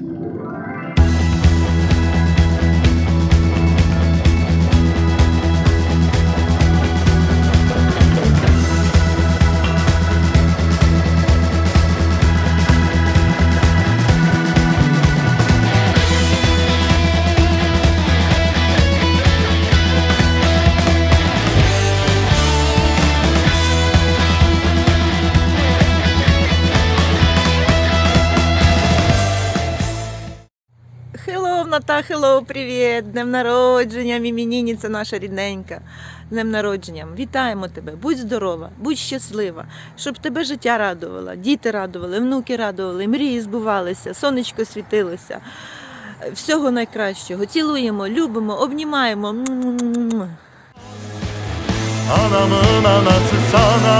Хеллоу, Ната, хеллоу, привіт! Днем народження, мімініні, це наша рідненька. Днем народження. Вітаємо тебе, будь здорова, будь щаслива, щоб тебе життя радувало, діти радували, внуки радували, мрії збувалися, сонечко світилося. Всього найкращого. Цілуємо, любимо, обнімаємо. Anamın anası sana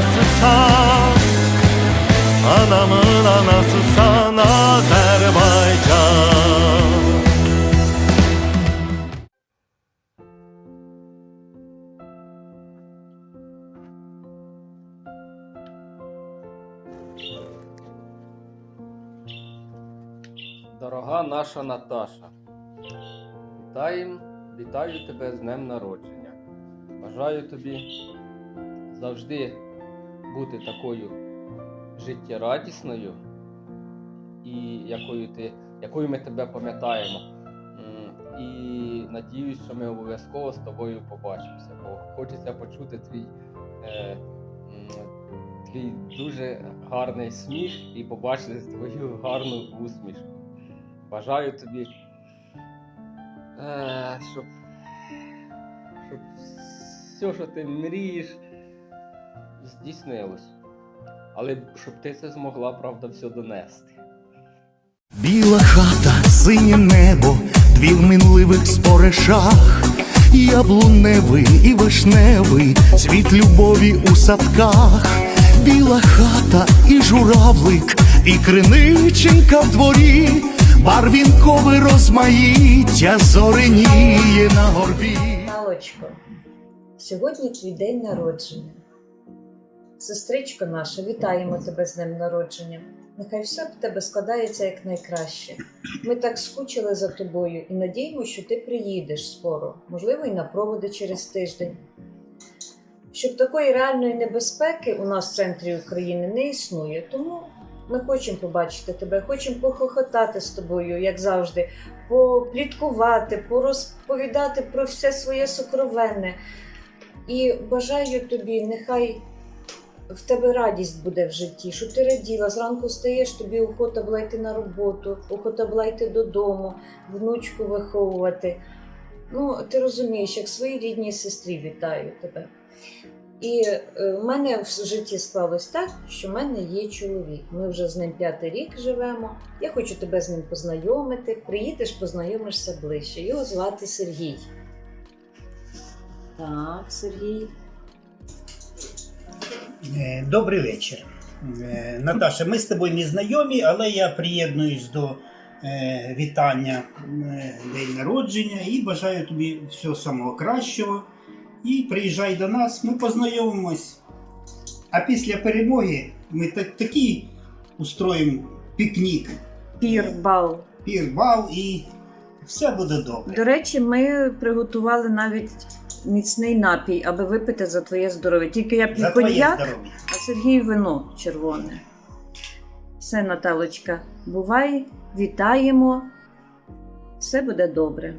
dünyası sen Anamın anası sana Azerbaycan Дорога наша Наташа, вітаєм, вітаю тебе з днем народження. Бажаю тобі завжди бути такою життєрадісною і якою, ти, якою ми тебе пам'ятаємо. І надіюсь, що ми обов'язково з тобою побачимося, бо хочеться почути твій, е, твій дуже гарний сміх і побачити твою гарну усмішку. Бажаю тобі, е, щоб, щоб все, що ти мрієш, здійснилось. Але щоб ти це змогла, правда, все донести. Біла хата, синє небо, дві в минливих споришах, яблуневий і вишневий, цвіт любові у садках, біла хата і журавлик, і криниченька в дворі, барвінкове розмаїття зореніє на горбі. Алочко, сьогодні твій день народження. Сестричко наша, вітаємо тебе з днем народження. Нехай все в тебе складається як найкраще. Ми так скучили за тобою і надіємося, що ти приїдеш скоро, можливо, і на проводи через тиждень. Щоб такої реальної небезпеки у нас в центрі України не існує, тому ми хочемо побачити тебе, хочемо похохотати з тобою, як завжди, попліткувати, порозповідати про все своє сокровенне. І бажаю тобі, нехай в тебе радість буде в житті, щоб ти раділа. Зранку стаєш, тобі охота була йти на роботу, охота була йти додому, внучку виховувати. Ну, ти розумієш, як своїй рідній сестрі вітаю тебе. І е, в мене в житті склалось так, що в мене є чоловік. Ми вже з ним п'ятий рік живемо. Я хочу тебе з ним познайомити. Приїдеш, познайомишся ближче. Його звати Сергій. Так, Сергій. Е, Добрий вечір. Е, Наташа, ми з тобою не знайомі, але я приєднуюсь до е, вітання день народження і бажаю тобі всього самого кращого. І приїжджай до нас, ми познайомимось. А після перемоги ми такий устроїмо пікнік, Пірбал. пір-бал і все буде добре. До речі, ми приготували навіть міцний напій, аби випити за твоє здоров'я. Тільки я п'ю За твоє коньяк, здоров'я. а Сергій вино червоне. Все, Наталочка, бувай, вітаємо. Все буде добре.